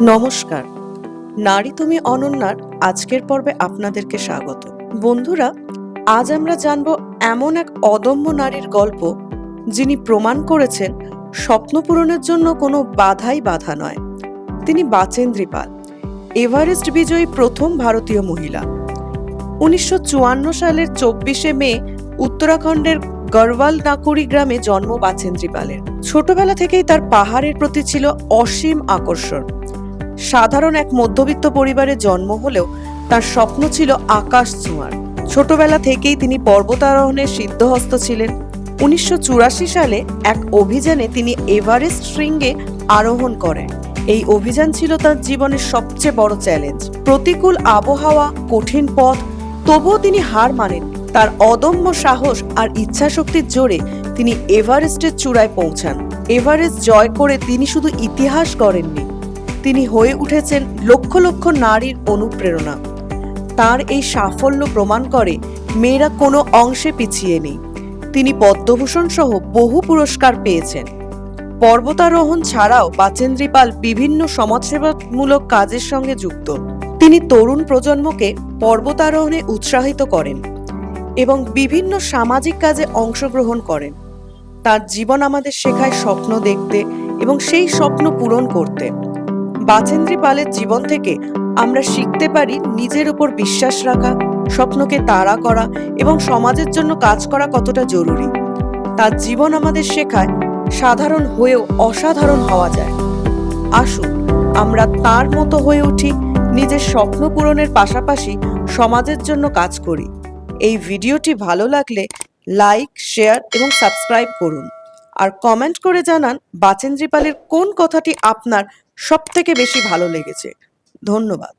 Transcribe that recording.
নমস্কার। নারী তুমি অনন্যার আজকের পর্বে আপনাদেরকে স্বাগত। বন্ধুরা, আজ আমরা জানব এমন এক অদম্য নারীর গল্প যিনি প্রমাণ করেছেন স্বপ্ন পূরণের জন্য কোনো বাধাই বাধা নয়। তিনি বাচেন্দ্রী পাল এভারেস্ট বিজয়ী প্রথম ভারতীয় মহিলা। উনিশশো চুয়ান্ন সালের চব্বিশে মে উত্তরাখণ্ডের গড়ওয়াল নাকুরি গ্রামে জন্ম বাচেন্দ্রী পালের ছোটবেলা থেকেই তার পাহাড়ের প্রতি ছিল অসীম আকর্ষণ। সাধারণ এক মধ্যবিত্ত পরিবারে জন্ম হলেও তার স্বপ্ন ছিল আকাশ ছোঁয়ার। ছোটবেলা থেকেই তিনি পর্বতারোহণে সিদ্ধহস্ত ছিলেন। উনিশশো চুরাশি সালে এক অভিযানে তিনি এভারেস্ট শৃঙ্গে আরোহণ করেন। এই অভিযান ছিল তার জীবনের সবচেয়ে বড় চ্যালেঞ্জ। প্রতিকূল আবহাওয়া, কঠিন পথ, তবুও তিনি হার মানেন। তার অদম্য সাহস আর ইচ্ছাশক্তির জোরে তিনি এভারেস্টের চূড়ায় পৌঁছান। এভারেস্ট জয় করে তিনি শুধু ইতিহাস গড়েননি তিনি হয়ে উঠেছেন লক্ষ লক্ষ নারীর অনুপ্রেরণা। তার এই সাফল্য প্রমাণ করে মেয়েরা কোনো অংশে পিছিয়ে নেই। তিনি পদ্মভূষণ সহ বহু পুরস্কার পেয়েছেন। পর্বতারোহণ ছাড়াও বাচেন্দ্রী পাল বিভিন্ন সমাজসেবামূলক কাজের সঙ্গে যুক্ত। তিনি তরুণ প্রজন্মকে পর্বতারোহণে উৎসাহিত করেন এবং বিভিন্ন সামাজিক কাজে অংশগ্রহণ করেন। তার জীবন আমাদের শেখায় স্বপ্ন দেখতে এবং সেই স্বপ্ন পূরণ করতে। বাচেন্দ্রী পালের জীবন থেকে আমরা শিখতে পারি নিজের উপর বিশ্বাস রাখা, স্বপ্নকে তাড়া করা এবং সমাজের জন্য কাজ করা কতটা জরুরি। তার জীবন আমাদের শেখায় সাধারণ হয়েও অসাধারণ হওয়া যায়। আসুন, আমরা তার মতো হয়ে উঠি, নিজের স্বপ্ন পূরণের পাশাপাশি সমাজের জন্য কাজ করি। এই ভিডিওটি ভালো লাগলে লাইক, শেয়ার এবং সাবস্ক্রাইব করুন। আর কমেন্ট করে জানান বাচেন্দ্রী পালের কোন কথাটি আপনার সব থেকে বেশি ভালো লেগেছে। ধন্যবাদ।